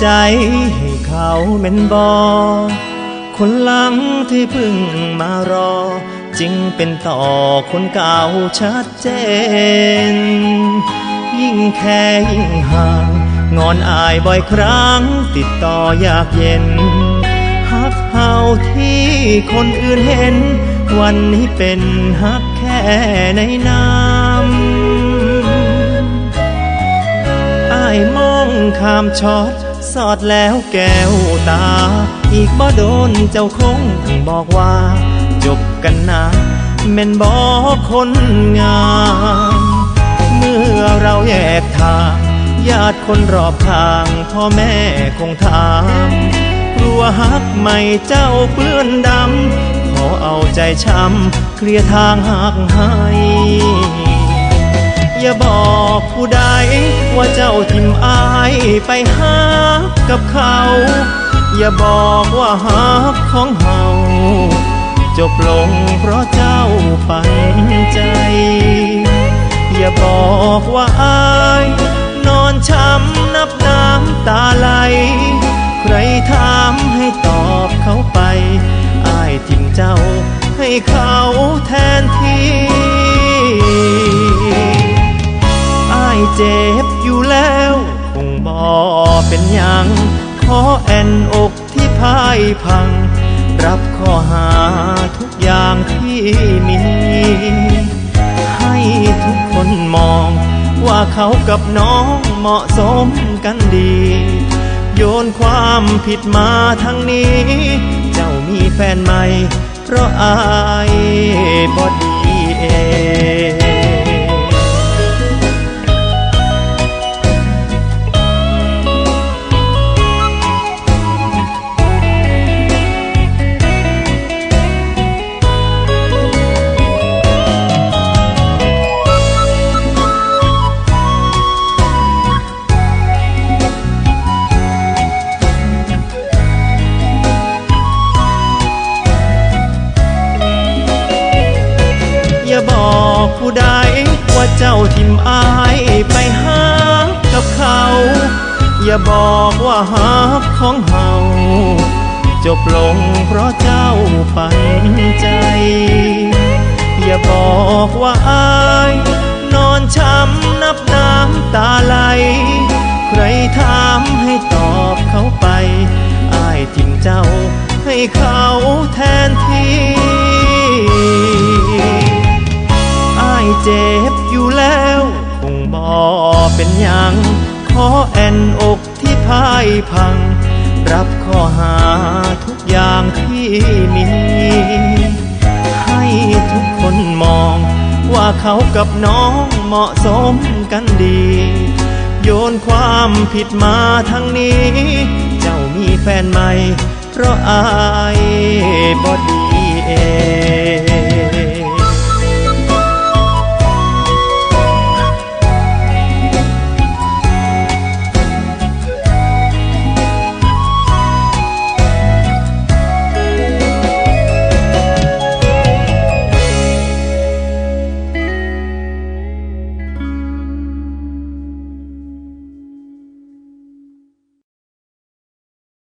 ใจให้เขาเม็นบอ คนหลังที่เพิ่งมารอจึงเป็นต่อคนเก่าชัดเจน ยิ่งแค่ยิ่งห่าง งอนอายบ่อยครั้ง ติดต่อยากเย็นฮักเฮาที่คนอื่นเห็น วันนี้เป็นฮักแค่ในน้ำอายมองข้ามช็อต สอดแล้วแก้วตา อีกบ่โดนเจ้าคงบอกว่า จบกันนะแม่นบอกคนงามเมื่อเราแยกทางญาติคนรอบข้างพ่อแม่คงถามกลัวฮักไม่เจ้าเปื้อนดำขอเอาใจช้ำเคลียร์ทางหักให้อย่าบอกผู้ใดว่าเจ้าทิมอายไปหา กับเขา อย่าบอกว่าฮักของเฮาจบลงเพราะเจ้าปันใจ อย่าบอกว่าอาย นอนช้ำนับน้ำตาไหล ใครถามให้ตอบเขาไป อายทิมเจ้าให้เขาแทนที่อายเจ็บอยู่แล้ว คงบอเป็นยังขอแอนอกที่พายพัง รับข้อหาทุกอย่างที่มี ให้ทุกคนมอง ว่าเขากับน้องเหมาะสมกันดี โยนความผิดมาทางนี้ เจ้ามีแฟนใหม่ เพราะอายบอดีเอง ผู้ใดว่าเจ้าทิมอายไปหากับเขา อย่าบอกว่าฮักของเฮาจบลงเพราะเจ้าปันใจ อย่าบอกว่าอาย นอนช้ำนับน้ำตาไหล ใครถามให้ตอบเขาไป อายทิมเจ้าให้เขาแทนที่ ขอแอนอกที่พายพัง รับข้อหาทุกอย่างที่มี ให้ทุกคนมองว่าเขากับน้องเหมาะสมกันดี โยนความผิดมาทางนี้ เจ้ามีแฟนใหม่ เพราะอายบอดีเอง